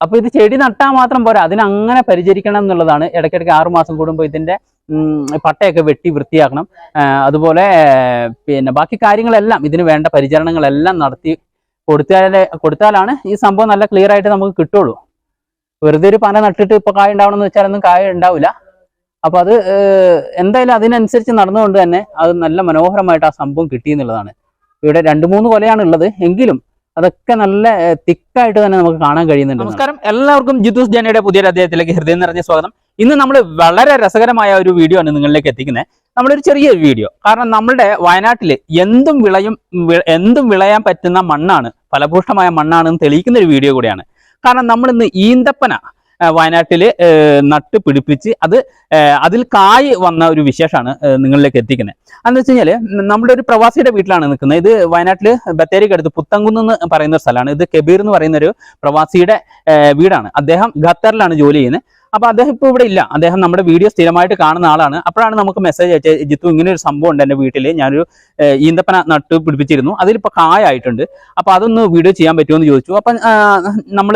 അപ്പൊ ഇത് ചെടി നട്ടാൽ മാത്രം പോരാ. അതിനങ്ങനെ പരിചരിക്കണം എന്നുള്ളതാണ്. ഇടയ്ക്കിടയ്ക്ക് ആറുമാസം കൂടുമ്പോൾ ഇതിന്റെ പട്ടയൊക്കെ വെട്ടി വൃത്തിയാക്കണം. അതുപോലെ പിന്നെ ബാക്കി കാര്യങ്ങളെല്ലാം ഇതിന് വേണ്ട പരിചരണങ്ങളെല്ലാം നടത്തി കൊടുത്താലേ കൊടുത്താലാണ് ഈ സംഭവം നല്ല ക്ലിയർ ആയിട്ട് നമുക്ക് കിട്ടുള്ളൂ. വെറുതെ ഒരു പന നട്ടിട്ട് ഇപ്പൊ കായ ഉണ്ടാവണമെന്ന് വെച്ചാലൊന്നും കായ ഉണ്ടാവില്ല. അപ്പൊ അത് എന്തായാലും അതിനനുസരിച്ച് നടന്നുകൊണ്ട് തന്നെ അത് നല്ല മനോഹരമായിട്ട് ആ സംഭവം കിട്ടി എന്നുള്ളതാണ്. ഇവിടെ രണ്ട് മൂന്ന് കൊലയാണ് ഉള്ളത് എങ്കിലും അതൊക്കെ നല്ല തിക്കായിട്ട് തന്നെ നമുക്ക് കാണാൻ കഴിയുന്നുണ്ട്. നമസ്കാരം. എല്ലാവർക്കും ജിതുസ് ജനയുടെ പുതിയൊരു അദ്ദേഹത്തിലേക്ക് ഹൃദയം നിറഞ്ഞ സ്വാഗതം. ഇന്ന് നമ്മൾ വളരെ രസകരമായ ഒരു വീഡിയോ ആണ് നിങ്ങളിലേക്ക് എത്തിക്കുന്നത്. നമ്മളൊരു ചെറിയ വീഡിയോ. കാരണം നമ്മുടെ വയനാട്ടിൽ എന്തും വിളയും എന്തും വിളയാൻ പറ്റുന്ന മണ്ണാണ് ഫലഭൂഷ്ടമായ മണ്ണാണെന്ന് തെളിയിക്കുന്ന ഒരു വീഡിയോ കൂടിയാണ്. കാരണം നമ്മൾ ഇന്ന് ഈന്തപ്പന ഏഹ്, നട്ട് പിടിപ്പിച്ച് അത് അതിൽ കായ് വന്ന ഒരു വിശേഷമാണ് നിങ്ങളിലേക്ക് എത്തിക്കുന്നത്. അതെന്ന് വെച്ച് കഴിഞ്ഞാൽ നമ്മുടെ ഒരു പ്രവാസിയുടെ വീട്ടിലാണ് നിൽക്കുന്നത്. ഇത് വയനാട്ടിൽ ബത്തേരിക്ക് അടുത്ത് പുത്തങ്കുന്ന് പറയുന്ന ഒരു സ്ഥലമാണ്. ഇത് കബീർ എന്ന് പറയുന്ന ഒരു പ്രവാസിയുടെ വീടാണ്. അദ്ദേഹം ഖത്തറിലാണ് ജോലി ചെയ്യുന്നത്. അപ്പൊ അദ്ദേഹം ഇപ്പോൾ ഇവിടെ ഇല്ല. അദ്ദേഹം നമ്മുടെ വീഡിയോ സ്ഥിരമായിട്ട് കാണുന്ന ആളാണ്. അപ്പോഴാണ് നമുക്ക് മെസ്സേജ് അയച്ചത് ജിത്തു ഇങ്ങനെ ഒരു സംഭവം ഉണ്ട് എന്റെ വീട്ടിൽ ഞാനൊരു ഈന്തപ്പന നട്ട് പിടിപ്പിച്ചിരുന്നു. അതിലിപ്പോൾ കായായിട്ടുണ്ട്. അപ്പൊ അതൊന്ന് വീഡിയോ ചെയ്യാൻ പറ്റുമോ എന്ന് ചോദിച്ചു. അപ്പം നമ്മൾ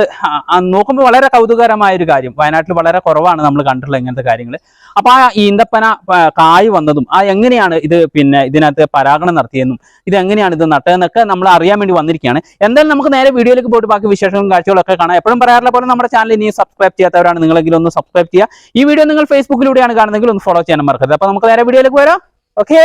നോക്കുമ്പോൾ വളരെ കൗതുകകരമായ ഒരു കാര്യം. വയനാട്ടിൽ വളരെ കുറവാണ് നമ്മൾ കണ്ടിട്ടുള്ള ഇങ്ങനത്തെ കാര്യങ്ങൾ അപ്പൊ ആ ഈന്തപ്പന കായ് വന്നതും ആ എങ്ങനെയാണ് ഇത് പിന്നെ ഇതിനകത്ത് പരാഗണം നടത്തിയെന്നും ഇത് എങ്ങനെയാണ് ഇത് നട്ടതെന്നൊക്കെ നമ്മൾ അറിയാൻ വേണ്ടി വന്നിരിക്കുകയാണ്. എന്തായാലും നമുക്ക് നേരെ വീഡിയോയിലേക്ക് പോയിട്ട് ബാക്കി വിശേഷങ്ങളും കാഴ്ചകളൊക്കെ കാണാം. എപ്പോഴും പറയാറുള്ള പോലെ നമ്മുടെ ചാനൽ ഇനി സബ്സ്ക്രൈബ് ചെയ്യാത്തവരാണ് നിങ്ങളെങ്കിലും ഒന്ന് സബ്സ്ക്രൈബ് ചെയ്യുക. ഈ വീഡിയോ നിങ്ങൾ ഫേസ്ബുക്കിലൂടെയാണ് കാണുന്നതെങ്കിൽ ഒന്ന് ഫോളോ ചെയ്യാൻ മറക്കരുത്. അപ്പൊ നമുക്ക് നേരെ വീഡിയോയിലേക്ക് വരാം. ഓക്കേ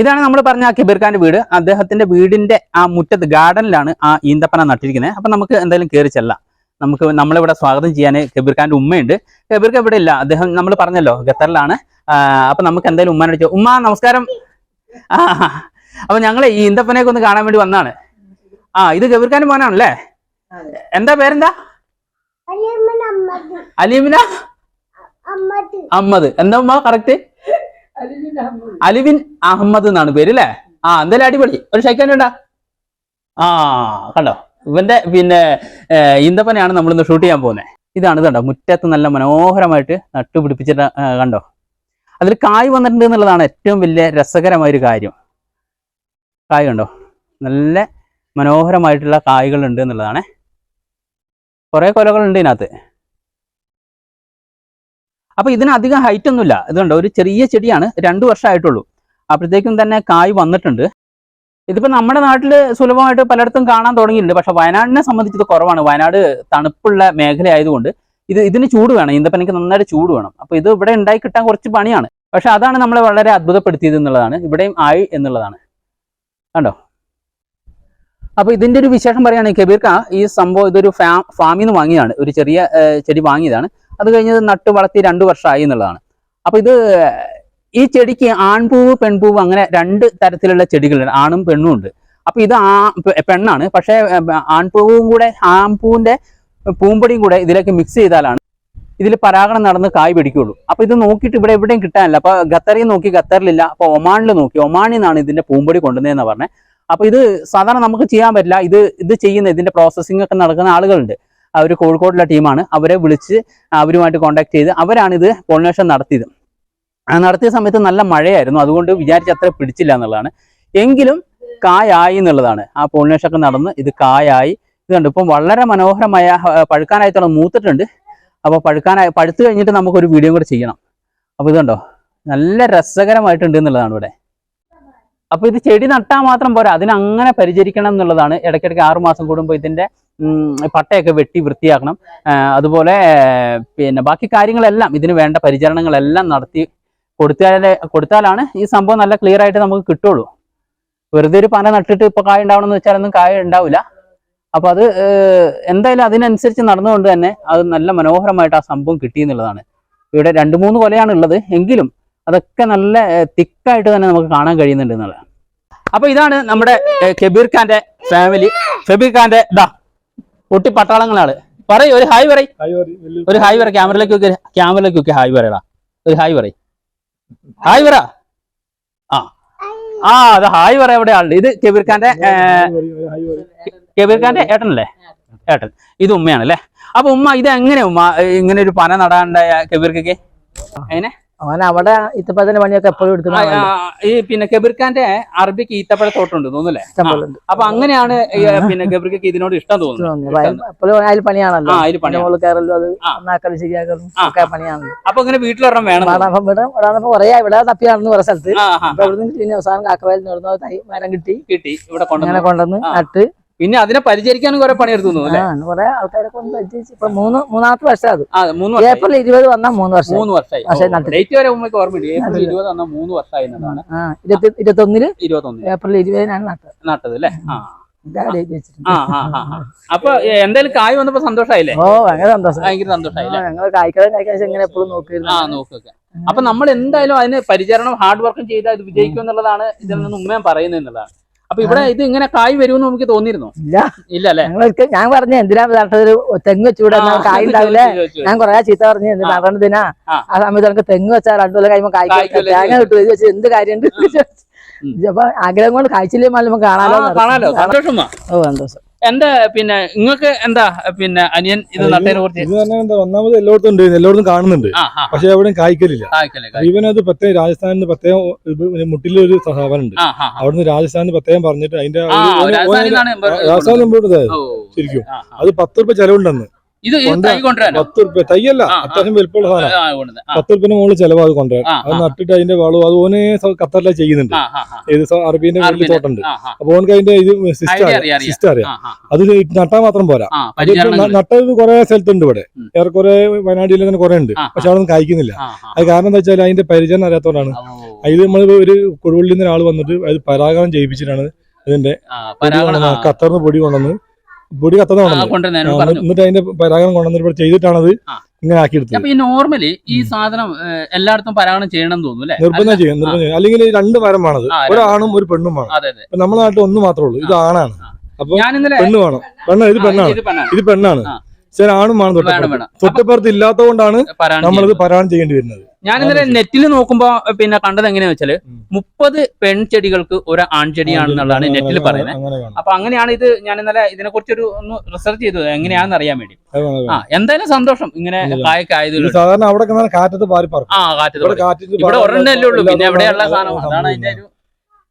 ഇതാണ് നമ്മൾ പറഞ്ഞ കബീർ ഖാന്റെ വീട്. അദ്ദേഹത്തിന്റെ വീടിന്റെ ആ മുറ്റത്ത് ഗാർഡനിലാണ് ആ ഈന്തപ്പന നട്ടിരിക്കുന്നത്. അപ്പൊ നമുക്ക് എന്തായാലും കയറി ചെല്ലാം. നമുക്ക് നമ്മളിവിടെ സ്വാഗതം ചെയ്യാൻ കബീർ ഖാന്റെ ഉമ്മയുണ്ട്. കബീർ ഖാൻ ഇവിടെ ഇല്ല അദ്ദേഹം നമ്മൾ പറഞ്ഞല്ലോ ഖത്തറിലാണ്. അപ്പൊ നമുക്ക് എന്തായാലും ഉമ്മാനെ വിളിച്ചു ഉമ്മ നമസ്കാരം. ആ അപ്പൊ ഞങ്ങളെ ഈ ഈന്തപ്പനയൊക്കെ ഒന്ന് കാണാൻ വേണ്ടി വന്നാണ്. ആ ഇത് കബീർ ഖാന്റെ മോനാണല്ലേ എന്താ പേരെന്താ? അലിമിന? അഹമ്മദ് എന്താ ഉമ്മ? കറക്റ്റ് അലിവിൻ അഹമ്മദ് എന്നാണ് പേര് അല്ലേ? ആ എന്തായാലും അടിപൊളി. ഒരു ഷൈക്കാൻ വേണ്ട ആ കണ്ടോ? ഇവന്റെ പിന്നെ ഇന്ദപ്പനെയാണ് നമ്മളിന്ന് നമ്മൾ ഇന്ന് ഷൂട്ട് ചെയ്യാൻ പോകുന്നത്. ഇതാണ് ഇത് കണ്ടോ മുറ്റത്ത് നല്ല മനോഹരമായിട്ട് നട്ടുപിടിപ്പിച്ചിട്ട് കണ്ടോ? അതിൽ കായ് വന്നിട്ടുണ്ട് എന്നുള്ളതാണ് ഏറ്റവും വലിയ രസകരമായൊരു കാര്യം. കായ് കണ്ടോ? നല്ല മനോഹരമായിട്ടുള്ള കായ്കളുണ്ട് എന്നുള്ളതാണ്. കുറേ കൊലകളുണ്ട് ഇതിനകത്ത്. അപ്പൊ ഇതിനധികം ഹൈറ്റ് ഒന്നുമില്ല. ഇതുണ്ട് ഒരു ചെറിയ ചെടിയാണ്. രണ്ടു വർഷമായിട്ടുള്ളൂ. അപ്പോഴത്തേക്കും തന്നെ കായ് വന്നിട്ടുണ്ട്. ഇതിപ്പോൾ നമ്മുടെ നാട്ടിൽ സുലഭമായിട്ട് പലയിടത്തും കാണാൻ തുടങ്ങിയിട്ടുണ്ട്. പക്ഷെ വയനാടിനെ സംബന്ധിച്ച് ഇത് കുറവാണ്. വയനാട് തണുപ്പുള്ള മേഖല ആയതുകൊണ്ട് ഇത് ഇതിന് ചൂട് വേണം ഈന്തപ്പനയ്ക്ക് നന്നായിട്ട് ചൂട് വേണം. അപ്പൊ ഇത് ഇവിടെ ഉണ്ടായി കിട്ടാൻ കുറച്ച് പണിയാണ്. പക്ഷെ അതാണ് നമ്മളെ വളരെ അത്ഭുതപ്പെടുത്തിയത് എന്നുള്ളതാണ്. ഇവിടെയും ആയി എന്നുള്ളതാണ്. കണ്ടോ? അപ്പൊ ഇതിന്റെ ഒരു വിശേഷം പറയുകയാണെങ്കിൽ കബീർക്ക ഈ സംഭവം ഇതൊരു ഫാ ഫാമിൽ നിന്ന് വാങ്ങിയതാണ്. ഒരു ചെറിയ ചെടി വാങ്ങിയതാണ്. അത് കഴിഞ്ഞത് നട്ട് വളർത്തി രണ്ടു വർഷമായി എന്നുള്ളതാണ്. അപ്പൊ ഇത് ഈ ചെടിക്ക് ആൺപൂവ് പെൺപൂവ് അങ്ങനെ രണ്ട് തരത്തിലുള്ള ചെടികളുണ്ട്. ആണും പെണ്ണും ഉണ്ട്. അപ്പൊ ഇത് ആ പെണ്ണാണ്. പക്ഷേ ആൺപൂവും കൂടെ ആൺപൂവിന്റെ പൂമ്പൊടിയും കൂടെ ഇതിലേക്ക് മിക്സ് ചെയ്താലാണ് ഇതിൽ പരാഗണം നടന്ന് കായ് പിടിക്കുള്ളൂ. അപ്പൊ ഇത് നോക്കിയിട്ട് ഇവിടെ എവിടെയും കിട്ടാനില്ല. അപ്പൊ ഖത്തറിൽ നോക്കി ഖത്തറിലില്ല. അപ്പൊ ഒമാനിൽ നോക്കി. ഒമാനിൽ നിന്നാണ് ഇതിന്റെ പൂമ്പൊടി കൊണ്ടുവന്നതെന്ന് പറഞ്ഞത് അപ്പൊ ഇത് സാധാരണ നമുക്ക് ചെയ്യാൻ പറ്റില്ല. ഇത് ഇത് ചെയ്യുന്ന ഇതിന്റെ പ്രോസസ്സിംഗ് ഒക്കെ നടക്കുന്ന ആളുകളുണ്ട്. അവർ കോഴിക്കോടുള്ള ടീമാണ്. അവരെ വിളിച്ച് അവരുമായിട്ട് കോൺടാക്ട് ചെയ്ത് അവരാണ് ഇത് പോളിനേഷൻ നടത്തിയത്. നടത്തിയ സമയത്ത് നല്ല മഴയായിരുന്നു. അതുകൊണ്ട് വിചാരിച്ച് അത്ര പിടിച്ചില്ല എന്നുള്ളതാണ്. എങ്കിലും കായായി എന്നുള്ളതാണ്. ആ പോളിനേഷൻ ഒക്കെ നടന്ന് ഇത് കായായി. ഇത് കണ്ടു ഇപ്പം വളരെ മനോഹരമായ പഴുക്കാനായിട്ടുള്ള മൂത്തിട്ടുണ്ട്. അപ്പോൾ പഴുക്കാനായി പഴുത്തു കഴിഞ്ഞിട്ട് നമുക്കൊരു വീഡിയോ കൂടെ ചെയ്യണം. അപ്പോൾ ഇതുണ്ടോ? നല്ല രസകരമായിട്ടുണ്ട് എന്നുള്ളതാണ് ഇവിടെ. അപ്പോൾ ഇത് ചെടി നട്ടാൽ മാത്രം പോരാ. അതിനങ്ങനെ പരിചരിക്കണം എന്നുള്ളതാണ്. ഇടയ്ക്കിടയ്ക്ക് ആറുമാസം കൂടുമ്പോൾ ഇതിന്റെ പട്ടയൊക്കെ വെട്ടി വൃത്തിയാക്കണം. അതുപോലെ പിന്നെ ബാക്കി കാര്യങ്ങളെല്ലാം ഇതിന് വേണ്ട പരിചരണങ്ങളെല്ലാം നടത്തി കൊടുത്താലേ കൊടുത്താലാണ് ഈ സംഭവം നല്ല ക്ലിയർ ആയിട്ട് നമുക്ക് കിട്ടുള്ളൂ. വെറുതെ ഒരു പന നട്ടിട്ട് ഇപ്പൊ കായ ഉണ്ടാവണമെന്ന് വെച്ചാലൊന്നും കായ ഉണ്ടാവില്ല അപ്പൊ അത് എന്തായാലും അതിനനുസരിച്ച് നടന്നുകൊണ്ട് തന്നെ അത് നല്ല മനോഹരമായിട്ട് ആ സംഭവം കിട്ടി എന്നുള്ളതാണ്. ഇവിടെ രണ്ട് മൂന്ന് കൊലയാണ് ഉള്ളത്. എങ്കിലും അതൊക്കെ നല്ല തിക്കായിട്ട് തന്നെ നമുക്ക് കാണാൻ കഴിയുന്നുണ്ട് എന്നുള്ളതാണ്. അപ്പൊ ഇതാണ് നമ്മുടെ കബീർ ഖാന്റെ ഫാമിലി ഫെബീർ ഖാന്റെ ഇതാ കുട്ടി പട്ടാളങ്ങളാണ്. പറയ് ഒരു ഹായ് പറയ്. ഒരു ഹായ് പറ ക്യാമറയിലേക്ക് ഒക്കെ ക്യാമറയിലേക്ക് ഒക്കെ ഹായ് പറയടാ ഒരു ഹായ് പറയ്. ഹായ് പറ. ആ. ആ അത് ഹായ് പറയാ ഇവിടെ ആളുണ്ട്? ഇത് കബീർ ഖാന്റെ കബീർ ഖാന്റെ ഏട്ടനല്ലേ? ഏട്ടൻ. ഇത് ഉമ്മയാണ് അല്ലേ അപ്പൊ ഉമ്മ ഇത് എങ്ങനെ ഉമ്മ ഇങ്ങനെ ഒരു പന നടാണ്ടായ കബീർക്കൊക്കെ എങ്ങനെ? അങ്ങനെ അവിടെ ഈത്തപ്പഴത്തിന്റെ പണിയൊക്കെ എപ്പോഴും ആ, ഈ പിന്നെ കബീർഖാന്റെ അറബിക്ക് ഈത്തപ്പഴ തോട്ടുണ്ട് തോന്നുന്നല്ലേ? അപ്പൊ അങ്ങനെയാണ് പിന്നെ ഗബ്രിക്ക് ഇതിനോട് ഇഷ്ടം തോന്നുന്നത്. എപ്പോഴും അതിൽ പണിയാണല്ലോ. അതിൽ പണിയോൾ കയറല്ലോ അത്. നന്നാക്കലും ശരിയാക്കലും ഒക്കെ പണിയാണല്ലോ അപ്പൊ ഇങ്ങനെ വീട്ടിലൊരെണ്ണം വേണം. ഇവിടെ അപ്പം ഇവിടെ ഇവിടെ കുറേ ഇവിടെ തപ്പി നടന്നു കുറെ സ്ഥലത്ത് അപ്പൊ ഇവിടുന്ന് പിന്നെ അവസാനം കാക്കവയൽ നടന്നു തൈ മരം കിട്ടി. കിട്ടി. ഇവിടെ കൊണ്ടുവന്നു. നട്ട് പിന്നെ അതിനെ പരിചരിക്കാനും കുറെ പണിയെടുത്തു കുറെ ആൾക്കാരൊക്കെ ഇപ്പൊ മൂന്ന് മൂന്നാമത്തെ വർഷം അത്. ആ മൂന്ന് ഏപ്രിൽ ഇരുപത് വന്നാ മൂന്ന് വർഷം. മൂന്ന് വർഷമായി. ഡേറ്റ് വരെ ഉമ്മയ്ക്ക് ഏപ്രിൽ ഇരുപത് വന്നാൽ മൂന്ന് വർഷമായി എന്നതാണ്. ഇരുപത്തൊന്നിൽ ഇരുപത്തൊന്ന് ഏപ്രിൽ ഇരുപതിനാണ് നട്ടത് നട്ടത് അല്ലേ? ആ. അപ്പൊ എന്തായാലും കായ് വന്നപ്പോ സന്തോഷായില്ലേ? ഓ ഭയങ്കര സന്തോഷം. ഭയങ്കര ഞങ്ങൾ കായ്ക്കാൻ എപ്പോഴും ആ നോക്കുക അപ്പൊ നമ്മൾ എന്തായാലും അതിന് പരിചരണം ഹാർഡ് വർക്കും ചെയ്താൽ ഇത് വിജയിക്കും എന്നുള്ളതാണ് ഇതിൽ നിന്ന് ഉമ്മയും പറയുന്നത് എന്നുള്ളതാണ്. അപ്പൊ ഇവിടെ ഇത് ഇങ്ങനെ കായ് വരുമെന്ന് നമുക്ക് തോന്നിയിരുന്നു? ഇല്ല. ഇല്ല അല്ലെ ഞങ്ങൾക്ക് ഞാൻ പറഞ്ഞു എന്തിനാ നട്ടത് ഒരു തെങ്ങ് എന്നാ കായ് ഉണ്ടാവില്ലേ? ഞാൻ കൊറേ ചീത്ത പറഞ്ഞു നടന്നതിനാ ആ. സമയത്ത് നമുക്ക് തെങ്ങ് വെച്ചാൽ രണ്ടു കൊല്ലം കഴിയുമ്പോൾ കായ് തേങ്ങ കിട്ടും ഇത് വെച്ച് എന്ത് കാര്യമുണ്ട്. അപ്പൊ ആഗ്രഹം കൊണ്ട് കായ്ച്ചില്ലേ മതി നമുക്ക് കാണാലോ കാണാലോ. സന്തോഷം. ഓ സന്തോഷം. എന്താ പിന്നെ നിങ്ങൾക്ക് എന്താ പിന്നെ അനിയൻ ഇത് നട്ടതിനെ കുറിച്ച് ഒന്നാമത് എല്ലായിടത്തും ഉണ്ട് എല്ലായിടത്തും കാണുന്നുണ്ട്. പക്ഷെ എവിടെയും കായ്ക്കലില്ല. ഇവനത്. ഇവൻ അത് പ്രത്യേകം രാജസ്ഥാനിന് പ്രത്യേകം മുട്ടിലെ മുട്ടിലൊരു സ്ഥാപനം ഉണ്ട്. അവിടുന്ന് രാജസ്ഥാനിന് പ്രത്യേകം പറഞ്ഞിട്ട് അതിന്റെ ഒരു- ഒരു- രാജസ്ഥാനിൽ രാജസ്ഥാനിൽ ശരിക്കും. അത് പത്ത് റുപ്യ ചെലവുണ്ടെന്ന്. ഇത് തൈ കൊണ്ടുവരാൻ പത്ത് റുപ്യ. അത്യാവശ്യം വലിപ്പമുള്ള സാധനം. പത്ത് റുപ്യന് മുകളിൽ ചെലവാ അത് കൊണ്ടുവരാൻ അത് നട്ടിട്ട് അതിന്റെ വളവും അത് ഓനെ സ- ഖത്തറിലെ ചെയ്യുന്നുണ്ട്. ഏത് അറബീന്റെ വലിയ അറബിന്റെ. തോട്ടുണ്ട്. അപ്പൊ ഓനക്ക് അതിന്റെ ഇത് സിസ്റ്റം. സിസ്റ്റം അറിയാം. അത് നട്ടാ മാത്രം പോരാ. നട്ടത് കുറെ സ്ഥലത്തുണ്ട് ഇവിടെ. ഏറെക്കുറെ വയനാട്ടിൽ തന്നെ കുറെ ഉണ്ട്. പക്ഷെ അവിടെ ഒന്നും കായ്ക്കുന്നില്ല. അത് കാരണം എന്താ വെച്ചാൽ അതിന്റെ പരിചരണം അറിയാത്തതുകൊണ്ടാണ് അതിൽ നമ്മൾ ഒരു കുഴുവള്ളിന്ന് നിന്ന് ഒരാൾ വന്നിട്ട് അത് പരാഗണം ചെയ്യിപ്പിച്ചിട്ടാണ് അതിന്റെ ഖത്തറിന് പൊടി കൊണ്ടുവന്ന് പൊടി കത്തുന്ന എന്നിട്ട് അതിന്റെ പരാഗണം കൊണ്ടുവന്നിട്ട് ചെയ്തിട്ടാണത്. ഇങ്ങനെ ആക്കിയെടുത്തത്. അപ്പൊ ഈ നോർമലി ഈ സാധനം എല്ലായിടത്തും പരാഗണം ചെയ്യണം തോന്നുന്നു അല്ലേ? നിർബന്ധം ചെയ്യും നിർബന്ധം ചെയ്യും. അല്ലെങ്കിൽ രണ്ട് മരം വേണത് ഒരാണും ഒരു പെണ്ണും വേണം. നമ്മുടെ നാട്ടിൽ ഒന്ന് മാത്രമേ ഉള്ളൂ. ഇത് ആണാണ്. അപ്പൊ പെണ്ണ് വേണം. പെണ്ണ ഇത് പെണ്ണാണ്. ഇത് പെണ്ണാണ്. ചില ആണും തൊട്ടപ്പുറത്ത്. തൊട്ടപ്പുറത്ത് ഇല്ലാത്തതുകൊണ്ടാണ് നമ്മളിത് ചെയ്യുന്നത്. ചെയ്യേണ്ടി വരുന്നത്. ഞാൻ ഇന്നലെ നെറ്റിൽ നോക്കുമ്പോ പിന്നെ കണ്ടത് എങ്ങനെയാ വെച്ചാൽ. മുപ്പത് പെൺചെടികൾക്ക് ഒരു ആൺചെടിയാണെന്നുള്ളതാണ് നെറ്റിൽ പറയുന്നത്. അപ്പൊ അങ്ങനെയാണ് ഇത് ഞാൻ ഇന്നലെ ഇതിനെ കുറിച്ചൊരു ഒന്ന് റിസർച്ച് ചെയ്തത്. എങ്ങനെയാണെന്ന് അറിയാൻ വേണ്ടി. ആ എന്തായാലും സന്തോഷം. ഇങ്ങനെ ഇല്ല. കായൊക്കെ ആയത് സാധാരണ അവിടെ കാറ്റത്ത് പാറി ആ കാറ്റത്ത് ഇവിടെ ഒരെണ്ണല്ലേ ഉള്ളൂ. പിന്നെ എവിടെയുള്ള സാധനം? അതാണ് അതിന്റെ ഒരു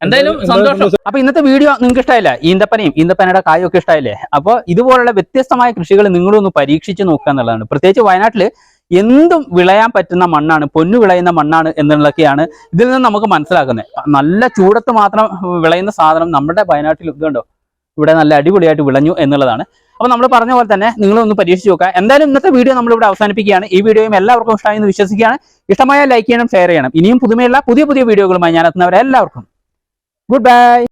എന്തായാലും സന്തോഷം. അപ്പൊ ഇന്നത്തെ വീഡിയോ നിങ്ങൾക്ക് ഇഷ്ടമായില്ല ഈന്തപ്പനയും ഈന്തപ്പനയുടെ കായും ഒക്കെ ഇഷ്ടമായില്ലേ അപ്പോൾ ഇതുപോലുള്ള വ്യത്യസ്തമായ കൃഷികൾ നിങ്ങളും ഒന്ന് പരീക്ഷിച്ച് നോക്കുക എന്നുള്ളതാണ്. പ്രത്യേകിച്ച് വയനാട്ടിൽ എന്തും വിളയാൻ പറ്റുന്ന മണ്ണാണ് പൊന്നു വിളയുന്ന മണ്ണാണ് എന്നുള്ളതൊക്കെയാണ് ഇതിൽ നിന്ന് നമുക്ക് മനസ്സിലാക്കുന്നത് നല്ല ചൂടത്ത് മാത്രം വിളയുന്ന സാധനം നമ്മുടെ വയനാട്ടിൽ ഇതുണ്ടോ? ഇവിടെ നല്ല അടിപൊളിയായിട്ട് വിളഞ്ഞു എന്നുള്ളതാണ്. അപ്പോൾ നമ്മൾ പറഞ്ഞ പോലെ തന്നെ നിങ്ങളൊന്ന് പരീക്ഷിച്ച് നോക്കുക. എന്തായാലും ഇന്നത്തെ വീഡിയോ നമ്മൾ ഇവിടെ അവസാനിപ്പിക്കുകയാണ്. ഈ വീഡിയോയും എല്ലാവർക്കും ഇഷ്ടമായി എന്ന് വിശ്വസിക്കുകയാണ്. ഇഷ്ടമായ ലൈക്ക് ചെയ്യണം ഷെയർ ചെയ്യണം. ഇനിയും പുതുമയുള്ള പുതിയ പുതിയ വീഡിയോകളുമായി ഞാൻ എത്തുന്നവരെ എല്ലാവർക്കും Goodbye.